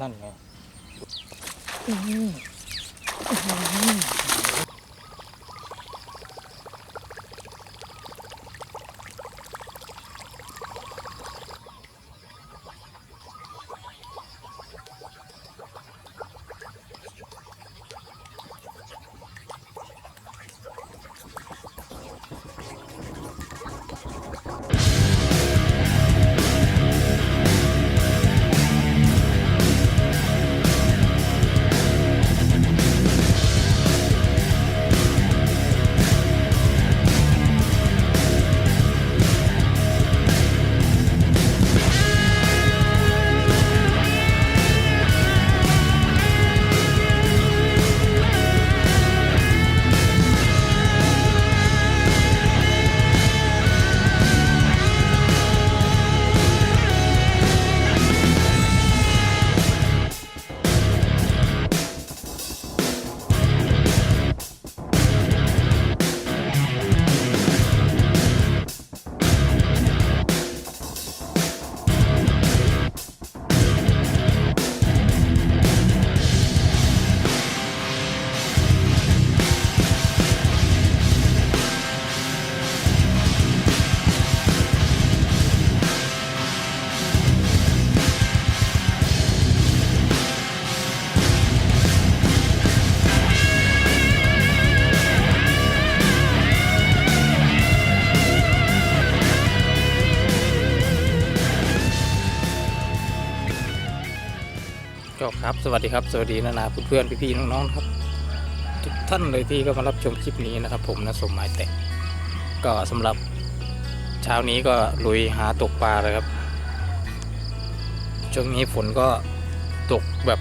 นั่นไงก็ครับ สวัสดีครับ สวัสดีนานาเพื่อนๆพี่ๆน้องๆครับ ทุกท่านเลยที่ก็มารับชมคลิปนี้นะครับ ผมนะสมหมายแตะก็สำหรับเช้านี้ก็ลุยหาตกปลาเลยครับช่วงนี้ฝนก็ตกแบบ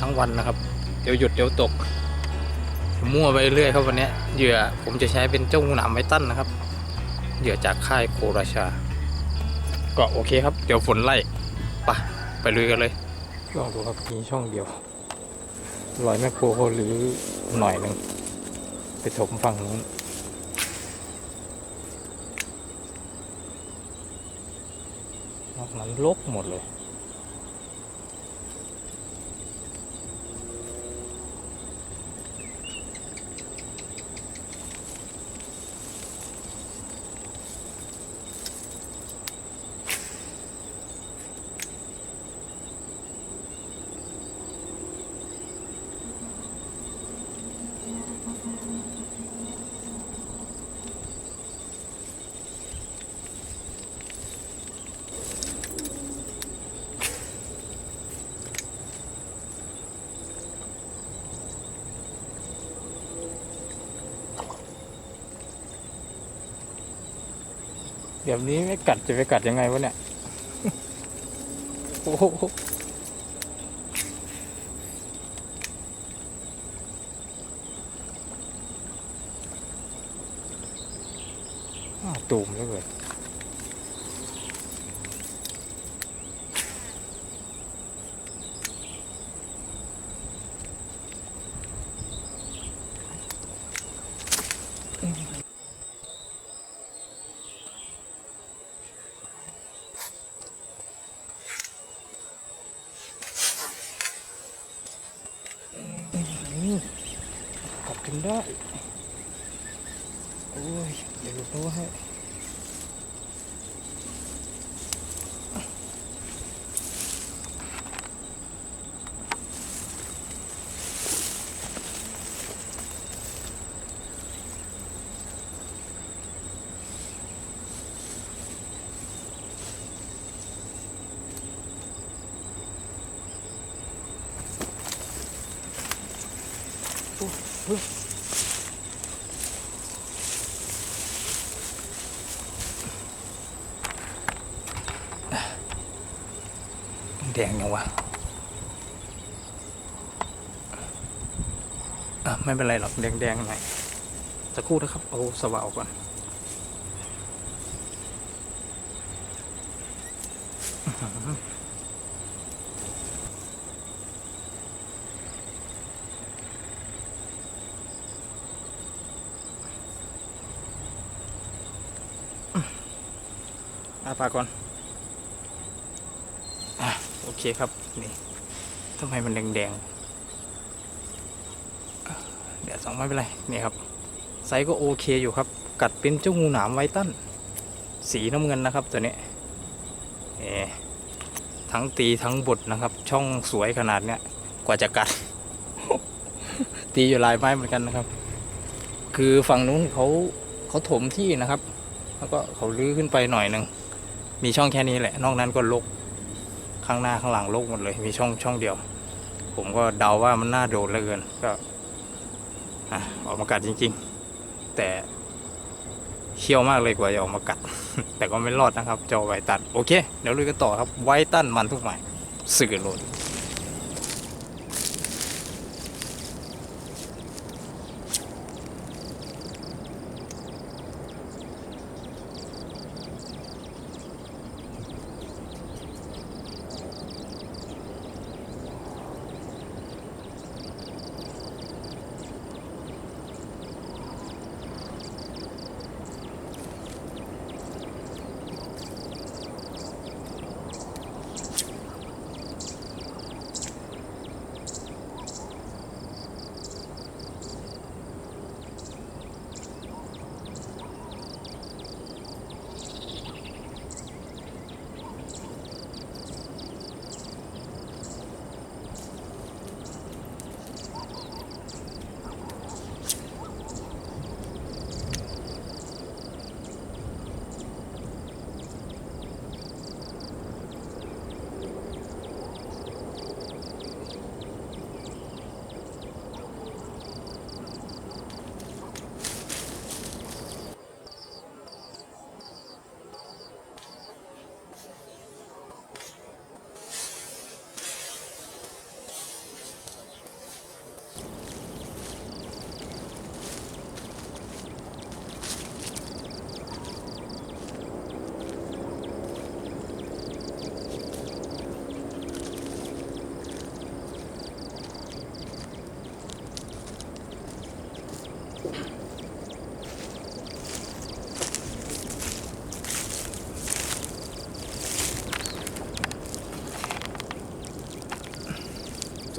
ทั้งวันนะครับ เดี๋ยวหยุดเดี๋ยวตกมั่วไปเรื่อยครับวันนี้เหยื่อผมจะใช้เป็นเจ้างูหนามไม้ตั้นนะครับเหยื่อจากค่ายโคราชา ก็โอเคครับ เดี๋ยวฝนไล่ไปะไปลุยกันเลย ลองดูครับมีช่องเดียวลอยแมคโครหรือหน่อยหนึ่งไปถมฝั่งนู้นนอกนั้นลกหมดเลย เดี๋ยวนี้ไม่กัดจะไปกัดยังไงวะเนี่ย โอ้โหอ้าวตูมแล้วเลยนี่ กัดกินได้ โอ้ย เดี๋ยวรู้ให้ แดงยังวะอะไม่เป็นไรหรอกแดงๆหน่อยสักครู่นะครับเอาสว่าวก่อนอาปากก่อน โอเคครับนี่ทำไมมันแดงๆเดี๋ยวสองไม่เป็นไรนี่ครับไซส์ก็โอเคอยู่ครับ กัดเป็นเจ้างูหนามไวตันสีน้ำเงินนะครับตัวนี้เอทั้งตีทั้งบดนะครับ ช่องสวยขนาดเนี้ยกว่าจะกัด ตีอยู่ลายไม้เหมือนกันนะครับ คือฝั่งนู้นเขาเขาถมที่นะครับ แล้วก็เขาลื้อขึ้นไปหน่อยหนึ่งมีช่องแค่นี้แหละ นอกนั้นก็ลก ข้างหน้าข้างหลังลกหมดเลย มีช่องช่องเดียว ผมก็เดาว่ามันน่าโดนเหลือเกินก็ออกมากัดจริง ๆ แต่เชี่ยวมากเลยกว่าจะออกมากัด แต่ก็ไม่รอดนะครับจอไวตันโอเค เดี๋ยวลุยกันต่อครับไวตันมันทุกหมายสื่อโหลด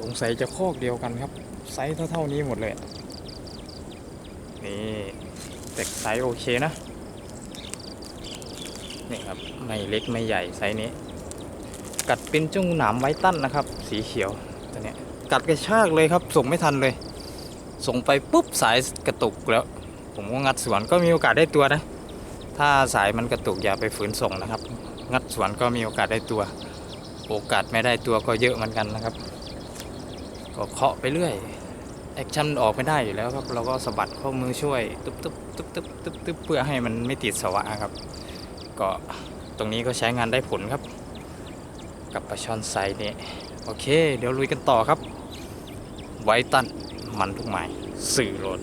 งสัยจะคอกเดียวกันครับ ไซส์เท่าๆนี้หมดเลย นี่แต่ไซส์โอเคนะ นี่ครับ ไม่เล็กไม่ใหญ่ไซส์นี้ กัดเป็นเจ้งหนามไว้ตั้นนะครับ สีเขียวตัวเนี้ยกัดกระชากเลยครับ ส่งไม่ทันเลย ส่งไปปุ๊บสายกระตุกแล้ว ผมก็งัดสวนก็มีโอกาสได้ตัวนะ ถ้าสายมันกระตุกอย่าไปฝืนส่งนะครับ งัดสวนก็มีโอกาสได้ตัว โอกาสไม่ได้ตัวก็เยอะเหมือนกันนะครับ ก็เคาะไปเรื่อยแอคชั่นออกไม่ได้อยู่แล้วครับ เราก็สะบัดข้อมือช่วยตุ๊บตุ๊บตุ๊บตุ๊บตุ๊บตุ๊บเพื่อให้มันไม่ติดสวะครับ ก็ตรงนี้ก็ใช้งานได้ผลครับ กับปลาช่อนไซส์นี้โอเค เดี๋ยวลุยกันต่อครับ ไว้ตันมันทุกหมายสื่อโหลด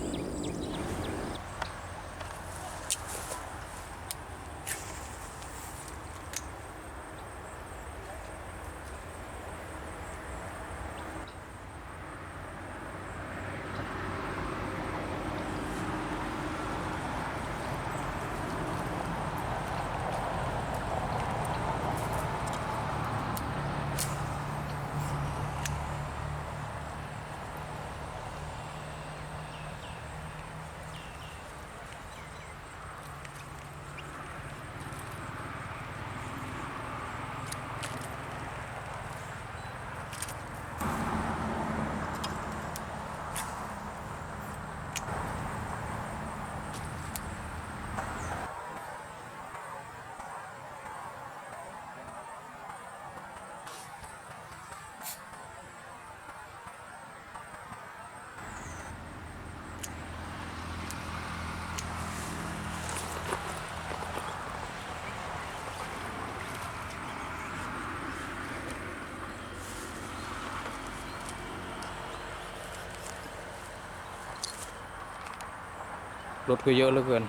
รถก็เยอะเหลือเกิน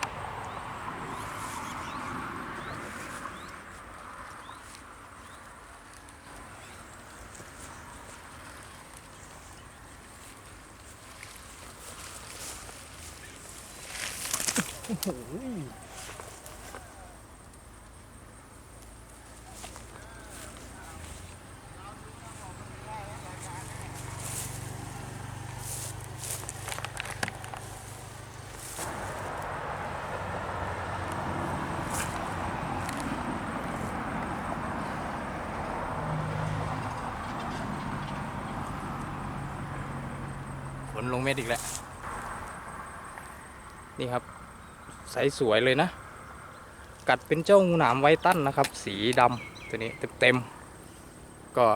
เน ลงเม็ดอีกแล้ว นี่ครับไซส์สวยเลยนะ กัดเป็นเจ้างูหนามไวตั้นนะครับ สีดำตัวนี้เต็มๆก็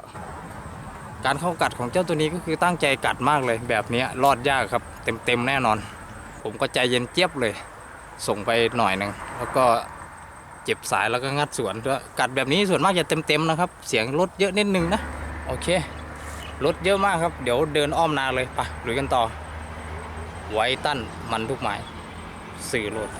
การเข้ากัดของเจ้าตัวนี้ก็คือตั้งใจกัดมากเลย แบบนี้รอดยากครับ เต็มๆแน่นอน ผมก็ใจเย็นเจี๊ยบเลย ส่งไปหน่อยหนึ่งแล้วก็เจ็บสายแล้วก็งัดสวนด้วยกัดแบบนี้ส่วนมากจะเต็มๆนะครับ เสียงรถเยอะนิดนึงนะ โอเค รถเยอะมากครับ เดี๋ยวเดินอ้อมนาเลยไปลุยกันต่อ ไว้ตั้นมันทุกหมายสื่อรถ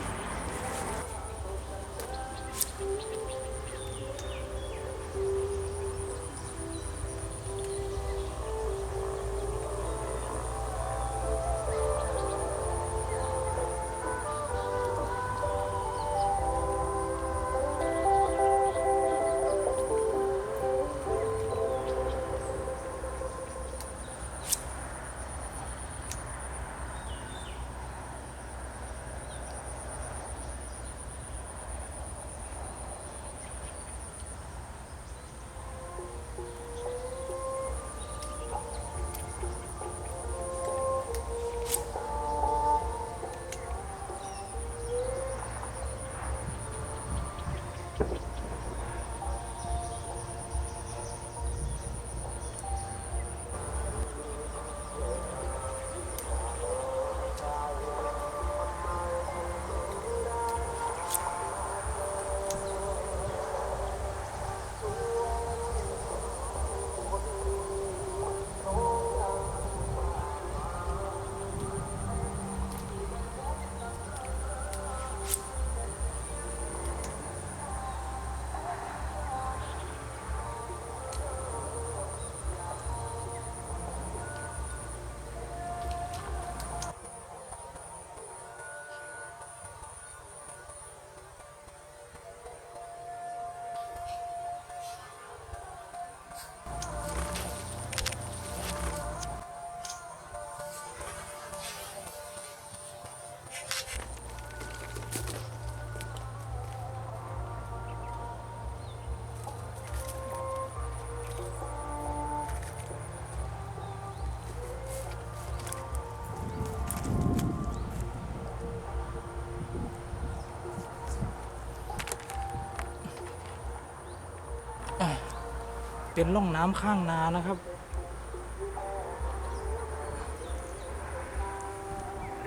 เป็นร่องน้ำข้างนานะครับ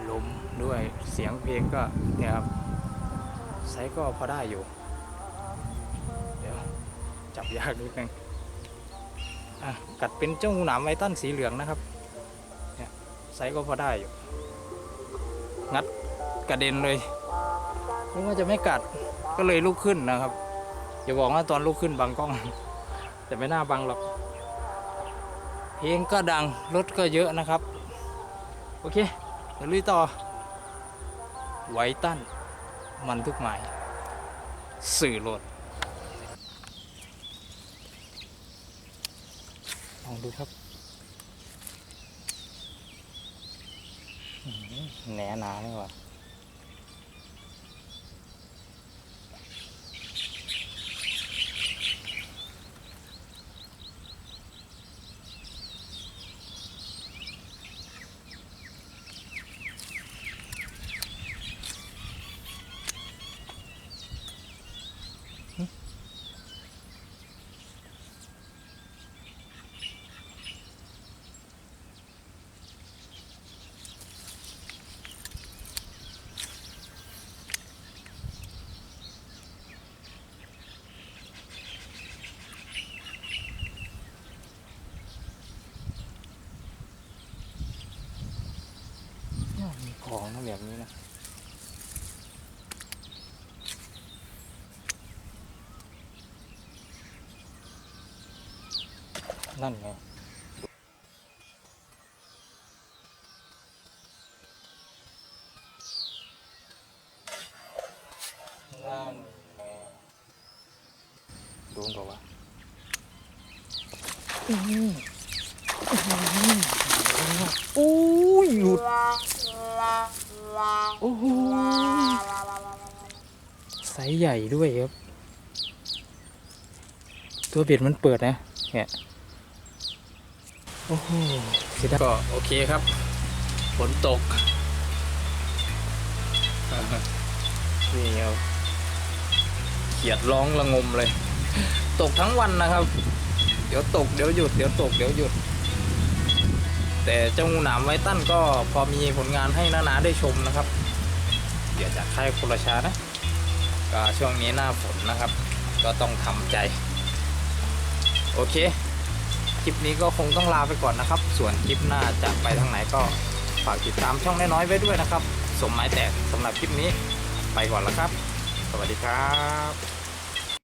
ลมด้วยเสียงเพลงก็เนี่ยครับไซก็พอได้อยู่ เดี๋ยว จับยากนิดนึงอะกัดเป็นเจ้างูหนามไวตันสีเหลืองนะครับ เนี่ยไซก็พอได้อยู่ งัดกระเด็นเลยนึกว่าจะไม่กัดก็เลยลุกขึ้นนะครับอย่าบอกว่าตอนลุกขึ้นบังกล้อง แต่ไม่น่าบังหรอก เพลงก็ดัง รถก็เยอะนะครับ โอเค เดี๋ยวลุยต่อ ไว้ตั้นมันทุกหมาย สื่อรถลองดูครับอื้อหือแหนหนานี่หว่า องนะแบบนี้นะนั่นไงนั่นไงโดนบอกว่าอื้อหืออื้อหือโอ้ยหลุด โอ้โหไซส์ใหญ่ด้วยครับ ตัวเบ็ดมันเปิดนะเนี่ยโอ้โหเสียดายก็โอเคครับฝนตกนี่ครับเขียดร้องระงมเลย ตกทั้งวันนะครับ เดี๋ยวตกเดี๋ยวหยุดเดี๋ยวตกเดี๋ยวหยุด แต่เจ้างูหนามไวตันก็พอมีผลงานให้นานาได้ชมนะครับ เดี๋ยวจะค่ายคนละชานะก็ช่วงนี้หน้าฝนนะครับ ก็ต้องทำใจ โอเค คลิปนี้ก็คงต้องลาไปก่อนนะครับ ส่วนคลิปหน้าจะไปทางไหนก็ฝากติดตามช่องน้อยๆไว้ด้วยนะครับ สมหมายแตกสำหรับคลิปนี้ ไปก่อนแล้วครับ สวัสดีครับ